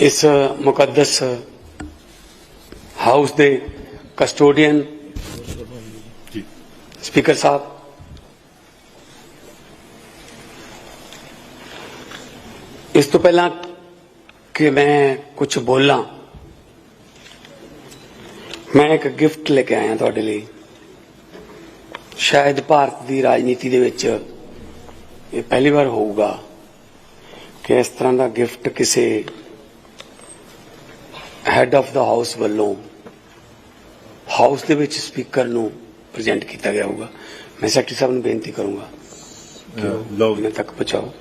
ਇਸ ਮੁਕੱਦਸ ਹਾਊਸ ਦੇ ਕਸਟੋਡੀਅਨ ਜੀ। ਸਪੀਕਰ ਸਾਹਿਬ। ਇਸ ਤੋਂ ਪਹਿਲਾਂ ਕਿ ਮੈਂ ਕੁਝ ਬੋਲਾਂ ਮੈਂ ਇੱਕ ਗਿਫਟ ਲੈ ਕੇ ਆਇਆ ਤੁਹਾਡੇ ਲਈ। ਸ਼ਾਇਦ ਭਾਰਤ ਦੀ ਰਾਜਨੀਤੀ ਦੇ ਵਿੱਚ ਇਹ ਪਹਿਲੀ ਵਾਰ ਹੋਊਗਾ ਕਿ ਇਸ ਤਰ੍ਹਾਂ ਦਾ ਗਿਫਟ ਕਿਸੇ ਹੈਡ ਆਫ ਦਾ ਹਾਊਸ ਵੱਲੋਂ ਹਾਊਸ ਦੇ ਵਿੱਚ ਸਪੀਕਰ ਨੂੰ ਪ੍ਰੈਜ਼ੈਂਟ ਕੀਤਾ ਗਿਆ ਹੋਊਗਾ। ਮੈਂ ਸੈਕਟਰੀ ਸਾਹਿਬ ਨੂੰ ਬੇਨਤੀ ਕਰੂੰਗਾ ਲਓ ਉਹਨਾਂ ਤੱਕ ਪਹੁੰਚਾਓ।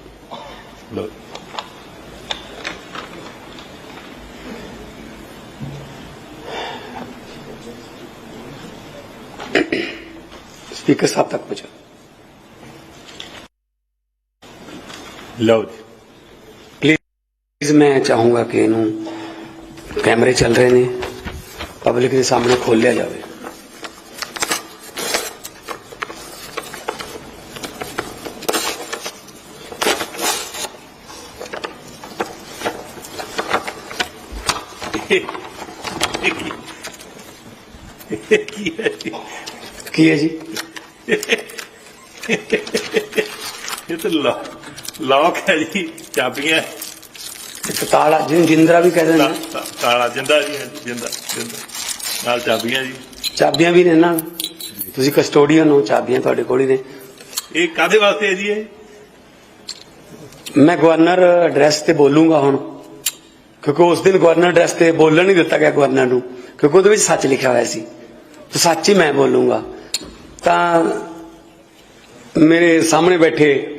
ਸਪੀਕਰ ਸਾਹਿਬ ਤੱਕ ਪਹੁੰਚਾਓ। ਜੀ। ਪਲੀਜ਼ ਮੈਂ ਚਾਹੂੰਗਾ ਕਿ ਇਹਨੂੰ ਕੈਮਰੇ ਚੱਲ ਰਹੇ ਨੇ। ਪਬਲਿਕ ਦੇ ਸਾਹਮਣੇ ਖੋਲਿਆ ਜਾਵੇ। ਕੀ ਹੈ ਜੀ? ਇਹ ਤਾਂ ਲੌਕ ਹੈ ਜੀ, ਚਾਬੀਆਂ। ਤਾਲਾ ਜਿੰਦਰਾ ਵੀ ਕਹਿੰਦੇ ਨੇ। ਤਾ- ਤਾਲਾ ਜਿੰਦਾ ਜੀ ਜਿੰਦਾ ਜਿੰਦਾ। ਨਾਲ ਚਾਬੀਆਂ ਜੀ। ਚਾਬੀਆਂ ਵੀ ਨੇ ਨਾ। ਤੁਸੀਂ ਕਸਟੋਡੀਅਨ ਹੋ ਚਾਬੀਆਂ ਤੁਹਾਡੇ ਕੋਲ ਹੀ ਨੇ। ਇਹ ਕਾਦੇ ਵਾਸਤੇ ਹੈ ਜੀ ਇਹ? ਮੈਂ ਗਵਰਨਰ ਐਡਰੈਸ ਤੇ ਬੋਲੂੰਗਾ ਹੁਣ। ਕਿਉਂਕਿ ਉਸ ਦਿਨ ਗਵਰਨਰ ਐਡਰੈਸ ਤੇ ਬੋਲਣ ਨਹੀਂ ਦਿੱਤਾ ਗਿਆ ਗਵਰਨਰ ਨੂੰ। ਕਿਉਂਕਿ ਉਹਦੇ ਵਿੱਚ ਸੱਚ ਲਿਖਿਆ ਹੋਇਆ ਸੀ। ਤਾਂ ਸੱਚ ਹੀ ਮੈਂ ਬੋਲੂੰਗਾ। ਤਾਂ ਮੇਰੇ ਸਾਹਮਣੇ ਬੈਠੇ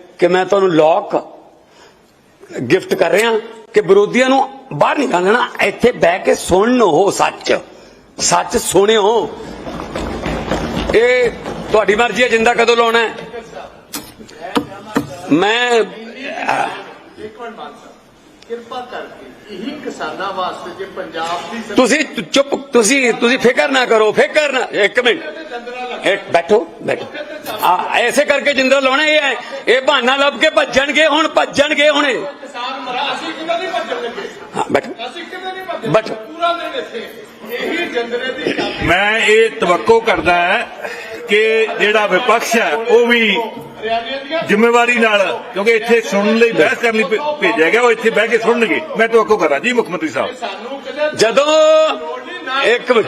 ਕਿ ਮੈਂ ਤੁਹਾਨੂੰ ਲੋਕ ਗਿਫਟ ਕਰ ਰਿਹਾ ਕਿ ਵਿਰੋਧੀਆਂ ਨੂੰ ਬਾਹਰ ਨਿਕਾਲਣਾ ਇੱਥੇ ਬਹਿ ਕੇ ਸੁਣਨ ਉਹ ਸੱਚ। ਸੱਚ ਸੁਣਿਓ। ਇਹ ਤੁਹਾਡੀ ਮਰਜ਼ੀ ਹੈ ਜਿੰਦਾ ਕਦੋਂ ਲਾਉਣਾ ਹੈ। ਮੈਂ ਕਿਰਪਾ ਕਰਕੇ ਇਹੀ ਕਿਸਾਨਾਂ ਵਾਸਤੇ ਜੇ ਪੰਜਾਬ ਦੀ ਤੁਸੀਂ ਚੁੱਪ ਤੁਸੀਂ ਤੁਸੀਂ ਫਿਕਰ ਨਾ ਕਰੋ ਫਿਕਰ ਨਾ ਇੱਕ ਮਿੰਟ। ਇੱਕ ਬੈਠੋ ਬੈਠੋ। ਆ ਐਸੇ ਕਰਕੇ ਜਿੰਦਾ ਲਾਉਣਾ ਇਹ ਹੈ। ਇਹ ਬਹਾਨਾ ਲੱਭ ਕੇ ਭੱਜਣਗੇ ਹੁਣ ਭੱਜਣਗੇ ਹੁਣ ਇਹ। ਕਿਸਾਨ ਮਰਾ ਅਸੀਂ ਕਿਵੇਂ ਨਹੀਂ ਭੱਜਣ ਲੱਗੇ ਹਾਂ ਬੈਠੋ। ਅਸੀਂ ਕਿਵੇਂ ਨਹੀਂ ਭੱਜਣ ਬਟ- ਪੂਰਾ ਦਿਨ ਇੱਥੇ ਇਹੀ ਜੰਦਰੇ ਦੀ ਚਾਬੀ ਮੈਂ ਇਹ ਤਵੱਕੋ ਕਰਦਾ ਹੈ ਕਿ ਜਿਹੜਾ ਵਿਪਕਸ਼ ਹੈ ਉਹ ਵੀ ਜ਼ਿੰਮੇਵਾਰੀ ਨਾਲ ਕਿਉਂਕਿ ਇੱਥੇ ਸੁਣਨ ਲਈ ਬਹਿਸ ਕਰਨ ਲਈ ਭੇਜਿਆ ਗਿਆ ਉਹ ਇੱਥੇ ਬਹਿ ਕੇ ਸੁਣਨਗੇ। ਮੈਂ ਤਵੱਕੋ ਕਰਾਂ ਜੀ ਮੁੱਖ ਮੰਤਰੀ ਸਾਹਿਬ। ਜਦੋਂ ਇੱਕ ਮਿੰਟ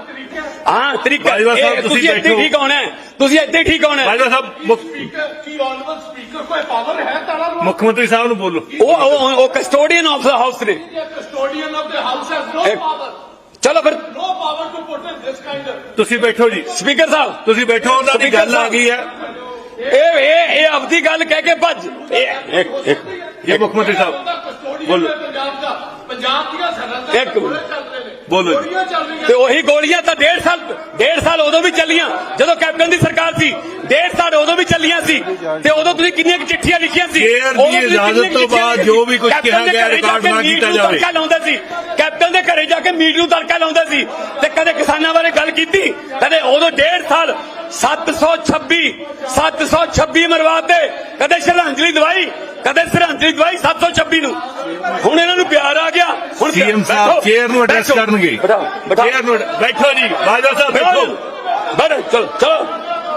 ਹਾਂ ਤਰੀਕਾ ਬਾਜਵਾ ਸਾਹਿਬ, ਇਹ ਤੁਸੀਂ ਤੁਸੀਂ ਇੱਥੇ ਬੈਠੋ। ਠੀਕ ਹੋਣਾ ਹੈ। ਤੁਸੀਂ ਇੱਥੇ ਠੀਕ ਹੋਣਾ ਹੈ। ਬਾਜਵਾ ਸਾਹਿਬ ਮੁੱਖ ਸਪੀਕਰ ਕੀ ਆਨਰੇਬਲ ਸਪੀਕਰ ਕੋਈ ਪਾਵਰ ਹੈ ਤਾਲਾ ਨੂੰ ਮੁੱਖ ਮੰਤਰੀ ਸਾਹਿਬ ਨੂੰ ਬੋਲੋ ਉਹ ਉਹ ਉਹ ਕਸਟੋਡੀਅਨ ਆਫ ਦਾ ਹਾਊਸ ਨੇ custodian of the house has no ਇੱਕ- ਪਾਵਰ ਚਲੋ ਫਿਰ no power to put in this kind of ਤੁਸੀਂ ਬੈਠੋ ਜੀ ਸਪੀਕਰ ਸਾਹਿਬ ਤੁਸੀਂ ਬੈਠੋ ਉਹਨਾਂ ਦੀ ਗੱਲ ਆ ਗਈ ਹੈ ਇਹ ਇਹ ਇਹ ਆਪਦੀ ਗੱਲ ਕਹਿ ਕੇ ਭੱਜ ਇਹ ਇੱਕ ਇੱਕ ਜੀ ਮੁੱਖ ਮੰਤਰੀ ਸਾਹਿਬ ਕਸਟੋਡੀਅਨ ਬੋਲੋ। ਹੈ ਪੰਜਾਬ ਦਾ ਪੰਜਾਬ ਦੀਆਂ ਸਰਹੱਦਾਂ ਇੱਕ ਤੇ ਮਿੰਟ। ਗੋਲੇ ਚੱਲ ਰਹੇ ਬੋਲੋ ਜੀ। ਤੇ ਉਹੀ ਗੋਲੀਆਂ ਤਾਂ ਡੇਢ ਸਾਲ ਡੇਢ ਸਾਲ ਉਦੋਂ ਵੀ ਚੱਲੀਆਂ ਜਦੋਂ ਕੈਪਟਨ ਦੀ ਸਰਕਾਰ ਸੀ ਡੇਢ ਸਾਲ ਉਦੋਂ ਵੀ ਚੱਲੀਆਂ ਸੀ ਤੇ ਉਦੋਂ ਤੁਸੀਂ ਕਿੰਨੀਆਂ ਚਿੱਠੀਆਂ ਲਿਖੀਆਂ ਸੀ? ਦੀ ਉਦੋਂ ਤੁਸੀਂ ਇਜਾਜ਼ਤ ਤੋਂ ਬਾਅਦ ਜੋ ਵੀ ਕੁਝ ਕਿਹਾ ਦੇ ਗਿਆ, ਰਿਕਾਰਡ ਨਾ ਕੀਤਾ ਜਾਵੇ। ਤੜਕਾ ਲਾਉਂਦਾ ਸੀ। ਕੈਪਟਨ ਦੇ ਘਰੇ ਜਾ ਕੇ ਮੀਟ ਨੂੰ ਤੜਕਾ ਲਾਉਂਦਾ ਸੀ ਤੇ ਕਦੇ ਕਿਸਾਨਾਂ ਬਾਰੇ ਗੱਲ ਕੀਤੀ? ਕਦੇ ਉਦੋਂ ਡੇਢ ਸਾਲ 726 726 ਮਰਵਾਤੇ ਕਦੇ ਸ਼ਰਧਾਂਜਲੀ ਦਵਾਈ ਕਦੇ ਸ਼ਰਧਾਂਜਲੀ ਦਵਾਈ 726 ਨੂੰ। ਹੁਣ ਇਹਨਾਂ ਨੂੰ ਪਿਆਰ ਆ ਗਿਆ। ਹੁਣ ਸੀਐਮ ਸਾਹਿਬ ਚੇਅਰ ਨੂੰ ਐਡਰੈਸ ਕਰਨਗੇ। ਬੈਠੋ ਜੀ ਬਾਜਵਾ ਸਾਹਿਬ ਬੈਠੋ। ਬੈਠੋ ਚਲੋ ਚਲੋ।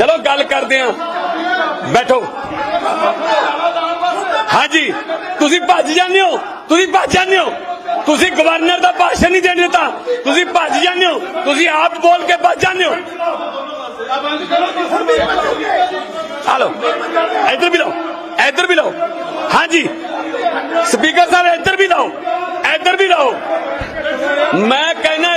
ਚਲੋ ਗੱਲ ਕਰਦੇ ਆਂ ਬੈਠੋ। ਹਾਂਜੀ, ਤੁਸੀਂ ਭੱਜ ਜਾਂਦੇ ਹੋ। ਤੁਸੀਂ ਭੱਜ ਜਾਂਦੇ ਹੋ। ਤੁਸੀਂ ਗਵਰਨਰ ਦਾ ਭਾਸ਼ਣ ਨਹੀਂ ਦੇਣ ਦਿੱਤਾ। ਤੁਸੀਂ ਭੱਜ ਜਾਂਦੇ ਹੋ। ਤੁਸੀਂ ਆਪ ਬੋਲ ਕੇ ਭੱਜ ਜਾਂਦੇ ਹੋ। ਹਲੋ, ਇੱਧਰ ਵੀ ਲਓ। ਇੱਧਰ ਵੀ ਲਓ। ਹਾਂਜੀ। ਸਪੀਕਰ ਸਾਹਿਬ, ਇੱਧਰ ਵੀ ਲਓ। ਇੱਧਰ ਵੀ ਲਓ। ਮੈਂ ਕਹਿੰਦਾ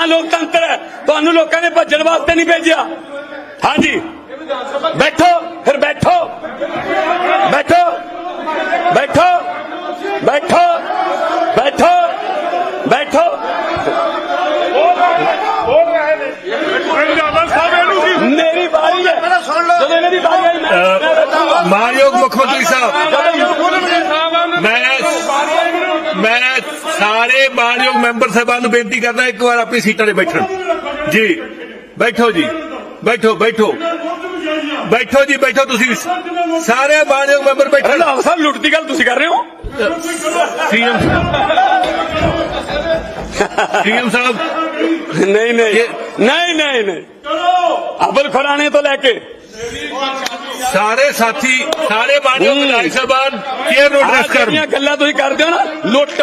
ਤਾਂ ਲੋਕਤੰਤਰ ਹੈ। ਤੁਹਾਨੂੰ ਲੋਕਾਂ ਨੇ ਭੱਜਣ ਵਾਸਤੇ ਨਹੀਂ ਭੇਜਿਆ। ਹਾਂਜੀ। ਬੈਠੋ ਫਿਰ ਬੈਠੋ। ਬੈਠੋ। ਬੈਠੋ। ਬੈਠੋ। ਬੈਠੋ। ਬੈਠੋ। ਮੇਰੀ ਬਾਰੀ ਹੈ। ਜਦੋਂ ਇਹਨਾਂ ਦੀ ਬਾਰੀ ਆਈ ਮੈਂ- ਮੈਂ ਬੈਠੂੰਗਾ। ਮਾਨਯੋਗ ਮੁੱਖ ਮੰਤਰੀ ਸਾਹਿਬ ਮੈਂ ਸਾਰੇ ਮਾਨਯੋਗ ਮੈਂਬਰ ਸਾਹਿਬਾਨ ਨੂੰ ਬੇਨਤੀ ਕਰਦਾ ਇੱਕ ਵਾਰ ਆਪਣੀ ਸੀਟਾਂ ਤੇ ਬੈਠਣ। ਜੀ ਬੈਠੋ ਜੀ ਬੈਠੋ ਬੈਠੋ। ਬੈਠੋ ਜੀ ਬੈਠੋ ਤੁਸੀਂ। ਸਾਰੇ ਮਾਨਯੋਗ ਮੈਂਬਰ ਬੈਠੋ ਰੰਧਾਵਾ ਸਾਹਿਬ ਲੁੱਟ ਦੀ ਗੱਲ ਤੁਸੀਂ ਕਰ ਰਹੇ ਹੋ? CM CM sahib. ਨਹੀਂ ਨਹੀਂ। ਨਹੀਂ ਨਹੀਂ ਨਹੀਂ। ਅਬਲ ਖੁਰਾਣੇ ਤੋਂ ਲੈ ਕੇ। ਸਾਰੇ ਸਾਥੀ ਸਾਰੇ ਮਾਨਯੋਗ। ਵਿਧਾਇਕ ਸਾਹਿਬਾਨ ਚੇਅਰ ਨੂੰ ਐਡਰੈਸ ਕਰਨ। ਗੱਲਾਂ ਤੁਸੀਂ ਕਰਦੇ ਹੋ ਨਾ ਲੁੱਟ।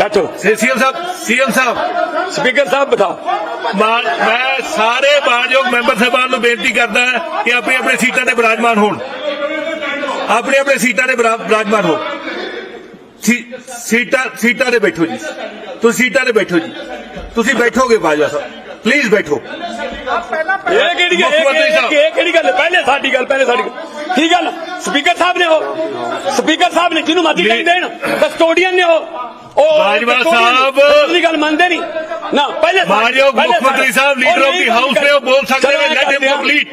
ਬੈਠੋ CM sahib CM sahib speaker sahib ਬਤਾਓ ਮਾ- ਮੈਂ ਸਾਰੇ ਮਾਨਯੋਗ ਮੈਂਬਰ ਸਾਹਿਬਾਨ ਨੂੰ ਬੇਨਤੀ ਕਰਦਾ ਕਿ ਆਪਣੀ ਆਪਣੀ ਸੀਟਾਂ ਤੇ ਬਿਰਾਜਮਾਨ ਹੋਣ। ਆਪਣੀ ਆਪਣੀ ਸੀਟਾਂ ਤੇ ਬਿਰਾ- ਬਿਰਾਜਮਾਨ ਹੋ ਸੀ- ਸੀਟਾਂ ਸੀਟਾਂ ਤੇ ਬੈਠੋ ਜੀ। ਤੁਸੀਂ ਸੀਟਾਂ ਤੇ ਬੈਠੋ ਜੀ। ਤੁਸੀਂ ਬੈਠੋਗੇ ਬਾਜਵਾ ਸਾਹਿਬ। ਪਲੀਜ਼ ਬੈਠੋ। ਇਹ ਕਿਹੜੀ ਮੁੱਖ ਇਹ ਮੰਤਰੀ ਸਾਹਿਬ। ਇਹ- ਇਹ ਕਿਹੜੀ ਹੈ? ਕੀ ਗੱਲ ਸਪੀਕਰ ਸਾਹਿਬ ਨੇ ਉਹ ਸਪੀਕਰ ਸਾਹਿਬ ਨੇ ਜਿਹਨੂੰ ਮਰਜ਼ੀ ਕਹੀ ਦੇਣ ਕਸਟੋਡੀਅਨ ਨੇ ਉਹ ਉਹ ਬਾਜਵਾ। ਸਾਹਿਬ। ਦੀ ਗੱਲ ਮੰਨਦੇ ਨਹੀਂ ਨਾ ਪਹਿਲੇ ਮਾਨਯੋਗ ਮੁੱਖ ਮੰਤਰੀ sahib leader of the house ਨੇ ਉਹ ਬੋਲ ਸਕਦੇ ਨੇ ਲੈਟ ਹਿਮ ਹਾਂ। ਕੰਪਲੀਟ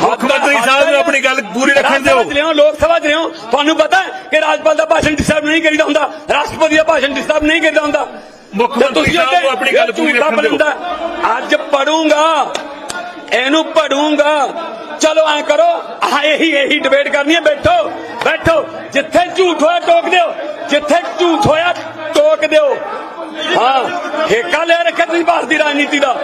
ਮੁੱਖ ਮੰਤਰੀ ਸਾਹਿਬ ਨੂੰ ਆਪਣੀ ਗੱਲ ਪੂਰੀ ਰੱਖਣ ਦਿਓ ਲੋਕ ਸਭਾ 'ਚ ਲਿਆਓ। ਤੁਹਾਨੂੰ ਪਤਾ ਹੈ ਕਿ ਰਾਜਪਾਲ ਦਾ ਭਾਸ਼ਣ ਡਿਸਟਰਬ ਨਹੀਂ ਕਰੀਦਾ ਹੁੰਦਾ ਰਾਸ਼ਟਰਪਤੀ ਦਾ ਭਾਸ਼ਣ ਡਿਸਟਰਬ ਨਹੀਂ ਕਰੀਦਾ ਹੁੰਦਾ ਮੁੱਖ ਮੰਤਰੀ ਸਾਹਿਬ ਆਪਣੀ ਗੱਲ ਪੂਰੀ ਰੱਖਣ ਦਿਓ। ਅੱਜ ਪੜੂੰਗਾ ਇਹਨੂੰ ਪੜੂੰਗਾ। ਚਲੋ ਐ ਕਰੋ ਆਹ ਇਹੀ ਇਹੀ ਡਿਬੇਟ ਕਰਨੀ ਹੈ ਬੈਠੋ ਬੈਠੋ। ਜਿੱਥੇ ਝੂਠ ਹੋਇਆ ਟੋਕ ਦਿਓ। ਜਿੱਥੇ ਝੂਠ ਹੋਇਆ ਟੋਕ ਦਿਓ। ਹਾਂ ਠੇਕਾ ਲੈ ਰੱਖਿਆ ਤੁਸੀਂ ਭਾਰਤ ਦੀ ਰਾਜਨੀਤੀ ਦਾ।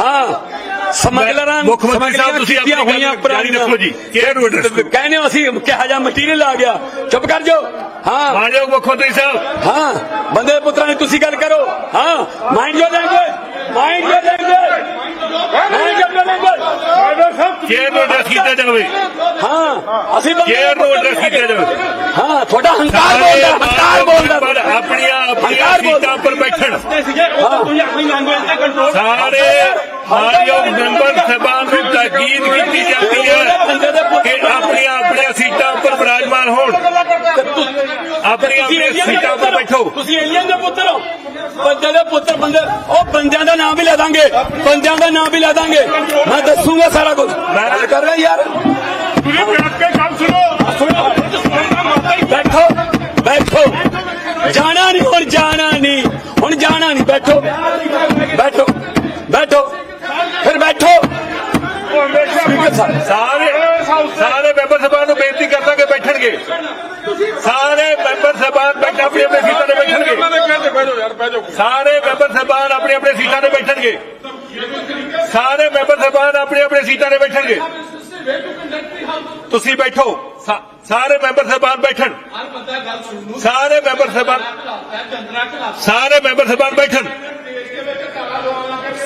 ਹਾਂ ਸਮਗਲਰਾਂ ਮੁੱਖ ਮੰਤਰੀ ਸਾਹਿਬ ਤੁਸੀਂ ਆਪਣੀ ਕੀਤੀਆਂ ਗੱਲ ਜਾਰੀ ਰੱਖੋ ਜੀ। ਐਡਰੈਸ ਕਰੋ ਕਹਿੰਦੇ ਅਸੀਂ ਕਿਹਾ ਜਾ ਮਟੀਰੀਅਲ ਆ ਗਿਆ। ਚੁੱਪ ਕਰ ਜਾਓ। ਹਾਂ। ਮਾਨਯੋਗ ਮੁੱਖ ਮੰਤਰੀ ਸਾਹਿਬ। ਹਾਂ ਬੰਦੇ ਦੇ ਪੁੱਤਰਾਂ ਨੇ ਤੁਸੀਂ ਗੱਲ ਕਰੋ। ਹਾਂ mind your language mind your language mind your language chair ਨੂੰ ਐਡਰੈਸ ਕੀਤਾ ਜਾਵੇ। ਹਾਂ ਅਸੀਂ ਬੰਦੇ ਚੇਅਰ ਨੂੰ ਐਡਰੈਸ ਕੀਤਾ ਜਾਵੇ। ਹਾਂ ਤੁਹਾਡਾ ਹੰਕਾਰ ਬੋਲਦਾ ਹੰਕਾਰ ਬੋਲਦਾ। ਆਪਣੀਆਂ ਆਪਣੀਆਂ। ਸੀਟਾਂ ਉੱਪਰ ਬੈਠਣ। ਸਾਰੇ ਮਾਨਯੋਗ ਮੈਂਬਰ ਸਾਹਿਬਾਨ ਨੂੰ ਤਾਕੀਦ ਕੀਤੀ ਜਾਂਦੀ ਹੈ ਕਿ ਆਪਣੀਆਂ ਆਪਣੀਆਂ ਸੀਟਾਂ ਉੱਪਰ ਵਿਰਾਜਮਾਨ ਹੋਣ। ਆਪਣੀਆਂ ਆਪਣੀਆਂ ਸੀਟਾਂ ਉੱਪਰ ਬੈਠੋ। ਤੁਸੀਂ ਏਲੀਅਨ ਦੇ ਪੁੱਤਰ ਹੋ। ਬੰਦੇ ਦੇ ਪੁੱਤਰ ਬੰਦੇ ਉਹ ਬੰਦਿਆਂ ਦਾ ਨਾਮ ਵੀ ਲੈ ਦਾਂਗੇ। ਬੰਦਿਆਂ ਦਾ ਨਾਮ ਵੀ ਲੈ ਦਾਂਗੇ। ਮੈਂ ਦੱਸੂਗਾ ਸਾਰਾ ਕੁਝ। ਮੈਂ ਕਰ ਰਿਹਾ ਯਾਰ। ਤੁਸੀਂ ਬੈਠ ਕੇ ਗੱਲ ਸੁਣੋ। ਬੈਠੋ। ਬੈਠੋ। ਜਾਣਾ ਨਹੀਂ ਹੁਣ ਜਾਣਾ ਨਹੀਂ। ਹੁਣ ਜਾਣਾ ਨਹੀਂ। ਬੈਠੋ। ਬੈਠੋ ਫਿਰ ਬੈਠੋ ਸਪੀਕਰ ਸਾਹਿਬ ਸਾਰੇ ਸਾਰੇ ਮੈਂਬਰ ਸਾਹਿਬਾਨ ਨੂੰ ਬੇਨਤੀ ਕਰਦਾ ਕਿ ਬੈਠਣਗੇ। ਸਾਰੇ ਮੈਂਬਰ ਸਾਹਿਬਾਨ ਬੈਠ ਆਪਣੀ ਆਪਣੀ ਸੀਟਾਂ ਤੇ ਬੈਠਣਗੇ। ਸਾਰੇ ਮੈਂਬਰ ਸਾਹਿਬਾਨ ਆਪਣੀ ਆਪਣੀ ਸੀਟਾਂ ਤੇ ਬੈਠਣਗੇ। ਸਾਰੇ ਮੈਂਬਰ ਸਾਹਿਬਾਨ ਆਪਣੀ ਆਪਣੀ ਸੀਟਾਂ ਤੇ ਬੈਠਣਗੇ। ਤੁਸੀਂ ਬੈਠੋ। ਸਾ- ਸਾਰੇ ਮੈਂਬਰ ਸਾਹਿਬਾਨ ਬੈਠਣ। ਸਾਰੇ ਮੈਂਬਰ ਸਾਹਿਬਾਨ ਸਾਰੇ ਮੈਂਬਰ ਸਾਹਿਬਾਨ ਬੈਠਣ।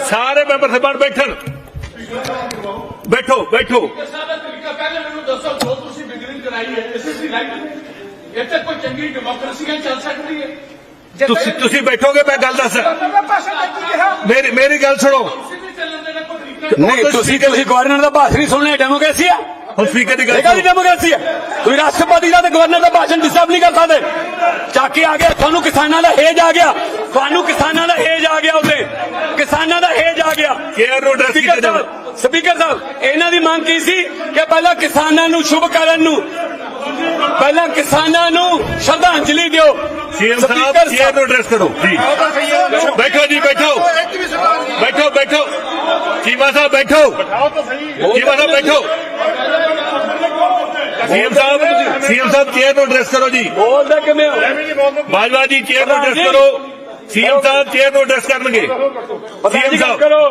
ਸਾਰੇ ਮੈਂਬਰ ਸਾਹਿਬਾਨ ਬੈਠਣ। ਬੈਠੋ ਬੈਠੋ। ਸਾਡਾ ਤਰੀਕਾ ਪਹਿਲੇ ਮੈਨੂੰ ਦੱਸੋ ਜੋ ਤੁਸੀਂ ਬਿਗਨਿੰਗ ਕਰਾਈ ਹੈ ਇਸ ਇਜ਼ ਰਾਈਟ ਇੱਥੇ ਕੋਈ ਚੰਗੀ ਡੈਮੋਕ੍ਰੇਸੀ ਚੱਲ ਸਕਦੀ ਹੈ ਤੁਸੀਂ ਤੁਸੀਂ ਬੈਠੋਗੇ ਮੈਂ ਗੱਲ ਦੱਸ ਮੇਰੀ ਮੇਰੀ ਗੱਲ ਸੁਣੋ ਨਹੀਂ ਤੁਸੀਂ ਤੁਸੀਂ ਗਵਰਨਰ ਦਾ ਭਾਸ਼ਣ ਨਹੀਂ ਸੁਣਨਾ ਡੈਮੋਕ੍ਰੇਸੀ ਆ? ਸਪੀਕਰ ਦੀ ਗੱਲ ਇਹ ਕਾਹਦੀ ਸੁਣੋ। ਡੈਮੋਕ੍ਰੇਸੀ ਹੈ। ਤੁਸੀਂ ਰਾਸ਼ਟਰਪਤੀ ਦਾ ਤੇ ਗਵਰਨਰ ਦਾ ਭਾਸ਼ਣ ਡਿਸਟਰਬ ਨਹੀਂ ਕਰ ਸਕਦੇ। ਚੱਕ ਆ ਗਿਆ ਤੁਹਾਨੂੰ ਕਿਸਾਨਾਂ ਦਾ ਹੇਜ ਆ ਗਿਆ। ਤੁਹਾਨੂੰ ਕਿਸਾਨਾਂ ਦਾ ਹੇਜ ਆ ਗਿਆ ਉੱਤੇ ਕਿਸਾਨਾਂ ਦਾ ਹੇਜ ਆ ਗਿਆ। ਕੇਅਰ ਨੂੰ। ਸਾਹਿਬ ਸਪੀਕਰ ਸਾਹਿਬ ਇਹਨਾਂ ਦੀ ਮੰਗ ਕੀ ਸੀ? ਕਿ ਪਹਿਲਾਂ ਕਿਸਾਨਾਂ ਨੂੰ ਸ਼ੁਭ ਕਰਨ ਨੂੰ ਪਹਿਲਾਂ ਕਿਸਾਨਾਂ ਨੂੰ ਸ਼ਰਧਾਂਜਲੀ ਦਿਓ। ਸੀਐਮ ਸਾਹਿਬ ਸਪੀਕਰ ਕੇਅਰ ਨੂੰ ਐਡਰੈਸ ਕਰੋ ਜੀ। ਬੈਠੋ ਜੀ ਬੈਠੋ। ਬੈਠੋ ਬੈਠੋ। ਚੀਮਾ ਸਾਹਿਬ ਬੈਠੋ। ਚੀਮਾ ਸਾਹਿਬ ਬੈਠੋ। CM sahib CM sahib chair ਨੂੰ ਐਡਰੈਸ ਕਰੋ ਜੀ। ਬੋਲਦੇ ਕਿਵੇਂ ਹੋ? ਬਾਜਵਾ ਜੀ ਚੇਅਰ ਨੂੰ ਐਡਰੈਸ ਕਰੋ। ਸੀਐਮ ਸਾਹਿਬ ਚੇਅਰ ਨੂੰ ਐਡਰੈਸ ਕਰਨਗੇ। ਪ੍ਰਧਾਨ ਜੀ ਸੀਐਮ ਗੱਲ ਸਾਹਿਬ। ਕਰੋ।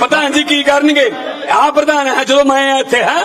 ਪ੍ਰਧਾਨ ਜੀ ਕੀ ਕਰਨਗੇ? ਆ ਪ੍ਰਧਾਨ ਹੈ ਜਦੋਂ ਮੈਂ ਇੱਥੇ ਹਾਂ?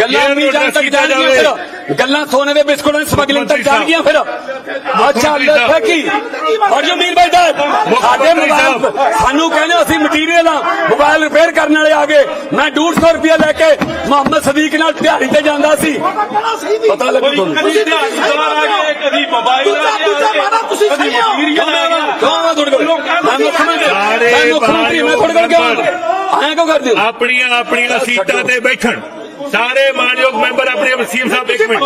ਗੱਲਾਂ ਜਾਣ ਤੱਕ ਜਾਣਗੀਆਂ ਫਿਰ। ਗੱਲਾਂ ਸੋਨੇ ਦੇ ਬਿਸਕੁਟਾਂ ਦੀ ਸਮਗਲਿੰਗ ਤੱਕ। ਜਾਣਗੀਆਂ ਫਿਰ। ਅੱਛਾ ਮੰਤਰੀ ਸਾਹਿਬ। ਲੱਖੇ ਕੀ? ਔਰ ਜੋ ਮੀਰ ਭਾਈ ਸਾਹਿਬ ਸਾਡੇ ਮੋਬਾਈਲ ਸਾਨੂੰ ਕਹਿੰਦੇ ਅਸੀਂ ਮਟੀਰੀਅਲ ਆ ਮੋਬਾਈਲ ਰਿਪੇਅਰ ਕਰਨ ਵਾਲੇ ਆ ਗਏ। ਮੈਂ 150 ਰੁਪਇਆ ਲੈ ਕੇ ਮੁਹੰਮਦ ਸਦੀਕ ਨਾਲ ਦਿਹਾੜੀ ਤੇ ਜਾਂਦਾ ਸੀ। ਪਤਾ ਲੱਗੂ ਤੁਹਾਨੂੰ? ਕਦੀ ਦਿਹਾੜੀਦਾਰ ਆ ਗਏ ਕਦੀ ਮੋਬਾਈਲ ਆ ਗਿਆ ਤੁਸੀਂ ਕਦੀ ਸਹੀ ਹੋ। ਮਟੀਰੀਅਲ ਆ ਗਿਆ। ਕੌਣ ਆ ਤੁਹਾਡੇ ਕੋਲ। ਮੈਂ ਮੁੱਖ ਮੰਤਰੀ ਮੈਂ ਮੁੱਖ ਮੰਤਰੀ ਮੈਂ ਤੁਹਾਡੇ ਕੋਲ ਕਿਉਂ? ਆਇਆ ਕਿਉਂ ਕਰਦੇ ਹੋ? ਆਪਣੀਆਂ ਆਪਣੀਆਂ ਸੀਟਾਂ ਤੇ ਬੈਠਣ। ਸਾਰੇ ਮਾਨਯੋਗ ਮੈਂਬਰ ਆਪਣੇ ਸੀਐਮ ਸਾਹਿਬ ਇੱਕ ਮਿੰਟ।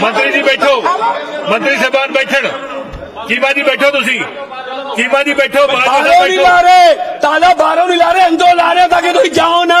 ਮੰਤਰੀ ਜੀ ਬੈਠੋ। ਮੰਤਰੀ ਸਾਹਿਬਾਨ ਬੈਠਣ। ਚੀਮਾ ਜੀ ਬੈਠੋ ਤੁਸੀਂ। ਚੀਮਾ ਜੀ ਬੈਠੋ ਬਾਹਰੋਂ ਨਹੀਂ ਬੈਠੋ। ਲਾ ਰਹੇ। ਤਾਲਾ ਬਾਹਰੋਂ ਨਹੀਂ ਲਾ ਰਹੇ ਅੰਦਰੋਂ ਲਾ ਰਹੇ ਤਾਂ ਕਿ ਤੁਸੀਂ ਜਾਓ ਨਾ।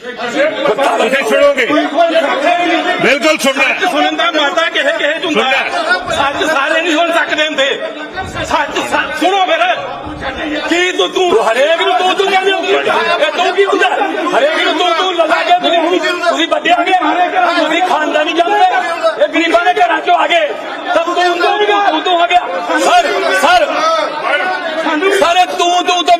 ਤੁਸੀਂ ਸੁਣੋਗੇ ਬਿਲਕੁਲ ਸੁਣਨਾ ਹੈ। ਸੁਣਨ ਦਾ ਮਾਤਾ ਕਿਸੇ ਕਿਸੇ ਚ ਹੁੰਦਾ ਹੈ। ਸੱਚ ਸਾਰੇ ਨਹੀਂ ਸੁਣ ਸਕਦੇ ਹੁੰਦੇ ਸੱਚ ਸੱਚ ਸੁਣੋ ਫਿਰ ਕੀ ਤੂੰ ਤੂੰ ਹਰੇਕ ਨੂੰ ਤੂੰ ਤੂੰ ਕਹਿੰਦੇ ਹੋ ਇਹ ਤੂੰ ਕੀ ਹੁੰਦਾ ਹਰੇਕ ਨੂੰ ਤੂੰ ਤੂੰ ਲਗਾ ਕੇ ਤੁਸੀਂ ਤੁਸੀਂ ਵੱਡੇ ਹੋ ਗਏ ਤੁਸੀਂ ਖਾਨਦਾਨੀ ਜਾਂਦੇ ਇਹ ਗਰੀਬਾਂ ਦੇ ਘਰਾਂ ਚੋਂ ਆ ਗਏ ਤਾਂ ਤੂੰ ਤੂੰ ਤੂੰ ਤੂੰ ਆ ਗਿਆ ਸਰ ਸਰ ਸਰ ਇਹ ਤੂੰ ਤੂੰ ਤੋਂ ਬਿਨਾ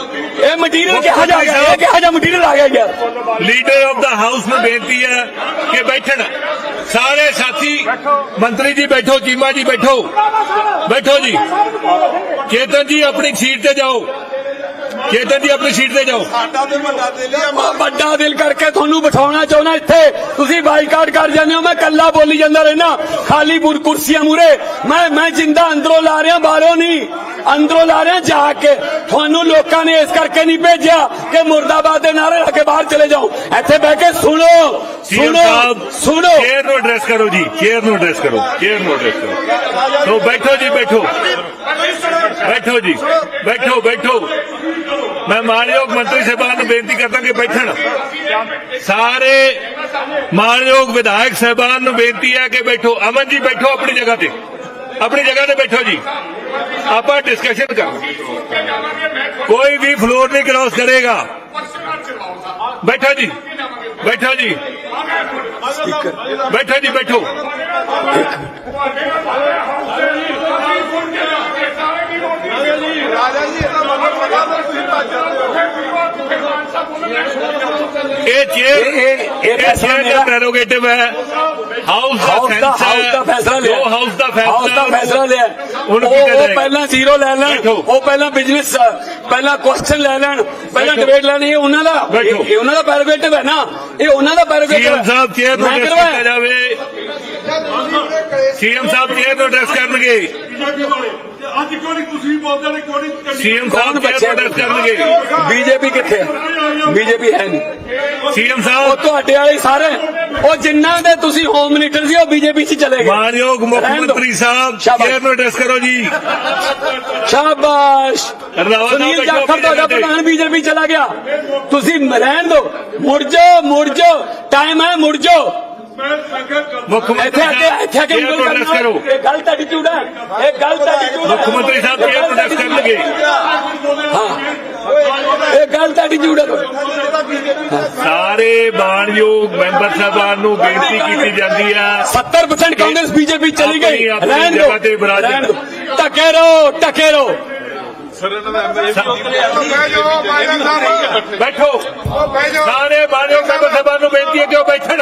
ਇਹ ਮਟੀਰੀਅਲ ਕਿਹਾ ਜਾ ਗਿਆ? ਇਹ ਕਿਹਾ ਜਾ ਮਟੀਰੀਅਲ ਆ ਗਿਆ ਯਾਰ ਲੀਡਰ ਆਫ ਦਾ ਹਾਊਸ ਨੂੰ ਬੇਨਤੀ ਹੈ ਕਿ ਬੈਠਣ। ਸਾਰੇ ਸਾਥੀ ਮੰਤਰੀ ਜੀ ਬੈਠੋ ਚੀਮਾ ਜੀ ਬੈਠੋ। ਬੈਠੋ ਜੀ। ਚੇਤਨ ਜੀ ਆਪਣੀ ਸੀਟ ਤੇ ਜਾਓ। ਚੇਤਨ ਜੀ ਆਪਣੀ ਸੀਟ ਤੇ ਜਾਓ। ਮੈਂ। ਵੱਡਾ ਦਿਲ ਕਰਕੇ ਤੁਹਾਨੂੰ ਬਿਠਾਉਣਾ ਚਾਹੁੰਦਾ ਇੱਥੇ। ਤੁਸੀਂ ਬਾਈਕਾਟ ਕਰ ਜਾਂਦੇ ਹੋ ਮੈਂ ਕੱਲਾ ਬੋਲੀ ਜਾਂਦਾ ਰਹਿਣਾ ਖਾਲੀ ਬੁਰ ਕੁਰਸੀਆਂ ਮੂਰੇ ਮੈਂ ਮੈਂ ਜਿੰਦਾ ਅੰਦਰੋਂ ਲਾ ਰਿਹਾ ਬਾਹਰੋਂ ਨਹੀਂ। ਅੰਦਰੋਂ ਲਾ ਰਿਹਾ ਜਾ ਕੇ। ਤੁਹਾਨੂੰ ਲੋਕਾਂ ਨੇ ਇਸ ਕਰਕੇ ਨਹੀਂ ਭੇਜਿਆ ਕਿ ਮੁਰਦਾਬਾਦ ਦੇ ਨਾਰੇ ਲਾ ਕੇ ਬਾਹਰ ਚਲੇ ਜਾਓ। ਇੱਥੇ ਬਹਿ ਕੇ ਸੁਣੋ ਸੁਣੋ ਸੁਣੋ। ਚੇਅਰ ਨੂੰ ਐਡਰੈਸ ਕਰੋ ਜੀ ਚੇਅਰ ਨੂੰ ਐਡਰੈਸ ਕਰੋ ਚੇਅਰ ਨੂੰ ਐਡਰੈਸ ਕਰੋ। ਸੋ ਬੈਠੋ ਜੀ ਬੈਠੋ। ਬੈਠੋ ਜੀ ਬੈਠੋ ਬੈਠੋ। ਮੈਂ ਮਾਨਯੋਗ ਮੰਤਰੀ ਸਾਹਿਬਾਨ ਨੂੰ ਬੇਨਤੀ ਕਰਦਾ ਕਿ ਬੈਠਣ। ਸਾਰੇ ਮਾਨਯੋਗ ਵਿਧਾਇਕ ਸਾਹਿਬਾਨ ਨੂੰ ਬੇਨਤੀ ਹੈ ਕਿ ਬੈਠੋ। ਅਮਨ ਜੀ ਬੈਠੋ ਆਪਣੀ ਜਗ੍ਹਾ ਤੇ। ਆਪਣੀ ਜਗ੍ਹਾ ਤੇ ਬੈਠੋ ਜੀ। ਆਪਾਂ ਡਿਸਕਸ਼ਨ ਕਰ ਕੋਈ ਵੀ ਫਲੋਰ ਨਹੀਂ ਕ੍ਰਾਸ ਕਰੇਗਾ ਬੈਠੋ ਜੀ ਬੈਠੋ ਜੀ ਬੈਠੋ ਜੀ ਬੈਠੋ ਇਹ ਚੇਅਰ ਇਹ- ਇਹ- ਇਹ ਫੈਸਲਾ ਚੇਅਰ ਦਾ ਮੇਰਾ- ਪ੍ਰੈਰੋਗੇਟਿਵ ਹੈ ਹਾਊਸ ਦਾ ਹਾਊਸ ਦਾ ਫੈਸਲਾ ਲਿਆ। ਹਾਊਸ ਦਾ ਫੈਸਲਾ ਹਾਊਸ ਦਾ ਫੈਸਲਾ ਲਿਆ। ਹੁਣ ਕੀ ਕਰੇ ਪਹਿਲਾਂ ਜ਼ੀਰੋ ਲੈ ਲੈਣ। ਉਹ ਪਹਿਲਾਂ ਬਿਜ਼ਨਸ ਪਹਿਲਾਂ ਕੁਐਸਚਨ ਲੈ ਲੈਣ। ਪਹਿਲਾਂ। ਡਿਬੇਟ ਲੈਣੀ ਉਹਨਾਂ ਦਾ। ਇਹ ਉਹਨਾਂ ਦਾ ਪੈਰੋਗੇਟਿਵ ਹੈ ਨਾ। ਇਹ ਉਹਨਾਂ ਦਾ ਪੈਰੋਗੇਟਿਵ ਸੀਐਮ ਸਾਹਿਬ ਐਡਰੈਸ ਕਰਵਾਇਆ। ਕੀਤਾ ਜਾਵੇ? ਸੀਐਮ ਸਾਹਿਬ ਨੂੰ ਐਡਰੈਸ ਕਰਨਗੇ? ਅੱਜ ਕਿਉਂ ਨਹੀਂ ਤੁਸੀਂ ਬੋਲਦੇ ਨੇ ਕਿਉਂ ਨਹੀਂ ਸੀਐਮ ਸਾਹਿਬ ਬੱਚਿਆਂ ਐਡਰੈਸ ਕਰਨਗੇ ਬੀਜੇਪੀ ਕਿੱਥੇ ਬੀਜੇਪੀ ਹੈ ਨਹੀਂ। ਸੀਐਮ ਉਹ ਸਾਹਿਬ ਤੁਹਾਡੇ ਵਾਲੇ ਸਾਰੇ ਉਹ ਜਿੰਨਾਂ ਦੇ ਤੁਸੀਂ ਹੋਮ ਮਿਨਿਸਟਰ ਸੀ ਉਹ ਬੀਜੇਪੀ 'ਚ ਚਲੇ ਗਏ। ਮਾਨਯੋਗ ਮੁੱਖ। ਮੰਤਰੀ ਸਾਹਿਬ। ਚੇਅਰ ਨੂੰ ਐਡਰੈਸ ਕਰੋ ਜੀ। ਸ਼ਾਬਾਸ਼। ਸੁਨੀਲ ਜਾਖੜ ਤੁਹਾਡਾ। ਪ੍ਰਧਾਨ ਬੀਜੇਪੀ ਚਲਾ ਗਿਆ। ਤੁਸੀਂ ਰਹਿਣ ਦਿਓ ਮੁੜ ਜਾਓ ਮੁੜ ਜਾਓ। ਟਾਈਮ ਹੈ ਮੁੜ ਜਾਓ। ਮੁੱਖ ਮੰਤਰੀ ਇੱਥੇ ਆ ਕੇ ਸਾਹਿਬ ਇੱਥੇ ਆ ਕੇ ਉਂਗਲ ਕਰਨਾ ਕਰੋ। ਇਹ ਗਲਤ ਐਟੀਟਿਊਡ ਹੈ। ਇਹ ਗਲਤ ਐਟੀਟਿਊਡ ਹੈ। ਮੁੱਖ ਮੰਤਰੀ ਸਾਹਿਬ ਨੂੰ ਐਡਰੈਸ ਕਰਨਗੇ। ਇਹ ਗਲਤ ਐਟੀਟਿਊਡ ਹੈ। ਸਾਰੇ ਮਾਨਯੋਗ ਮੈਂਬਰ ਸਾਹਿਬਾਨ ਨੂੰ ਬੇਨਤੀ ਕੀਤੀ ਜਾਂਦੀ ਹੈ। 70% ਕਾਂਗਰਸ ਬੀਜੇਪੀ ਚਲੀ ਗਈ। ਰਹਿਣ ਦਿਓ। ਟਕੇ ਰਹੋ ਟਕੇ ਰਹੋ। ਬੈਠੋ। ਸਾਰੇ ਮਾਨਯੋਗ ਮੈਂਬਰ ਸਾਹਿਬਾਨ ਨੂੰ ਬੇਨਤੀ ਹੈ ਕਿ ਉਹ ਬੈਠਣ।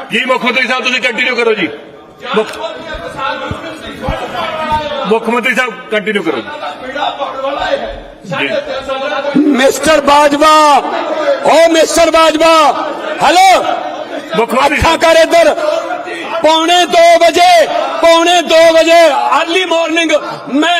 ਜੀ ਮੁੱਖ ਮੰਤਰੀ ਸਾਹਿਬ ਤੁਸੀਂ ਕੰਟੀਨਿਊ ਕਰੋ ਜੀ। ਮੁੱਖ ਮੰਤਰੀ ਸਾਹਿਬ ਕੰਟੀਨਿਊ ਕਰੋ ਜੀ। ਮਿਸਟਰ ਬਾਜਵਾ ਓ ਮਿਸਟਰ ਬਾਜਵਾ ਹੈਲੋ ਮੁੱਖ ਮੰਤਰੀ ਕਰ ਇੱਧਰ। ਪੌਣੇ 2 ਵਜੇ ਪੌਣੇ 2 ਵਜੇ ਅਰਲੀ ਮਾਰਨਿੰਗ ਮੈਂ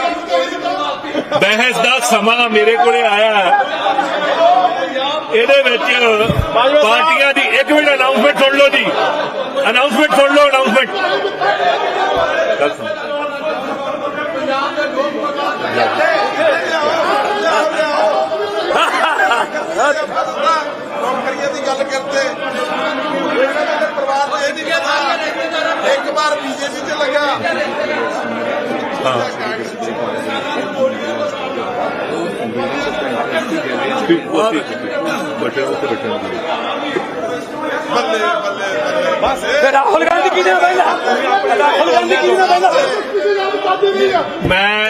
ਬਹਿਸ ਦਾ ਸਮਾਂ ਮੇਰੇ ਕੋਲੇ ਆਇਆ ਹੈ। ਇਹਦੇ ਵਿੱਚ ਪਾਰਟੀਆਂ ਦੀ ਇੱਕ ਮਿੰਟ ਅਨਾਉਂਸਮੈਂਟ ਸੁਣ ਲਓ ਜੀ। ਅਨਾਉਂਸਮੈਂਟ ਸੁਣ ਲਓ ਅਨਾਉਂਸਮੈਂਟ ਨੌਕਰੀਆਂ ਦੀ ਗੱਲ ਕਰਦੇ ਇਹਨਾਂ ਦੇ ਪਰਿਵਾਰ ਨੂੰ ਇਹ ਨਹੀਂ ਪਤਾ ਇੱਕ ਵਾਰ ਬੀਜੇਪੀ ਚ ਲੱਗਾ ਬੱਲੇ ਬੱਲੇ ਬਸ ਤੇ ਰਾਹੁਲ ਗਾਂਧੀ ਕਿਹਨੇ ਬੈਠਾ ਰਾਹੁਲ ਗਾਂਧੀ ਕਿਹਨੇ ਬੈਠਾ ਮੈਂ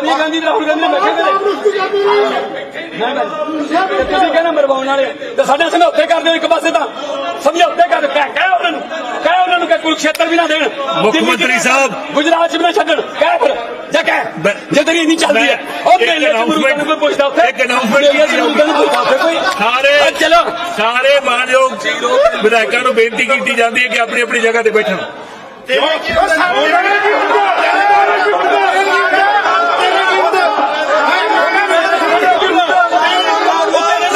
ਸੋਨੀਆ ਗਾਂਧੀ ਰਾਹੁਲ ਗਾਂਧੀ ਨੇ ਬੈਠੇ ਕਦੇ ਮੈਂ ਤੇ ਤੁਸੀਂ ਕਹਿੰਦੇ ਮਰਵਾਉਣ ਵਾਲੇ ਤੇ ਸਾਡੇ ਸਮਝੌਤੇ ਕਰ ਦਿਓ ਇੱਕ ਪਾਸੇ ਤਾਂ। ਸਮਝੌਤੇ ਕਰ ਕਹਿ ਕਹਿ ਉਹਨਾਂ ਨੂੰ। ਕਹਿ ਉਹਨਾਂ ਨੂੰ ਕਿ ਕੁਰੂਕਸ਼ੇਤਰ ਵੀ ਨਾ ਦੇਣ। ਮੁੱਖ ਮੰਤਰੀ ਨਾ- ਸਾਹਿਬ। ਗੁਜਰਾਤ ਚ ਵੀ ਨਾ ਛੱਡਣ। ਕਹਿ ਫਿਰ। ਜਾ ਕਹਿ। ਜੇ ਤੇਰੀ ਇੰਨੀ ਚੱਲਦੀ ਹੈ। ਉਹ ਮੇਲੇ ਚ ਮੁਰਗਾ ਨੂੰ ਕੋਈ ਪੁੱਛਦਾ ਉੱਥੇ। ਇੱਕ ਚ ਕੀਤੀ ਨੂੰ ਕੋਈ ਸਾਰੇ ਚਲੋ। ਸਾਰੇ ਮਾਨਯੋਗ ਵਿਧਾਇਕਾਂ ਨੂੰ ਬੇਨਤੀ ਕੀਤੀ ਜਾਂਦੀ ਹੈ ਕਿ ਆਪਣੀ ਆਪਣੀ ਜਗ੍ਹਾ ਤੇ ਬੈਠਣ।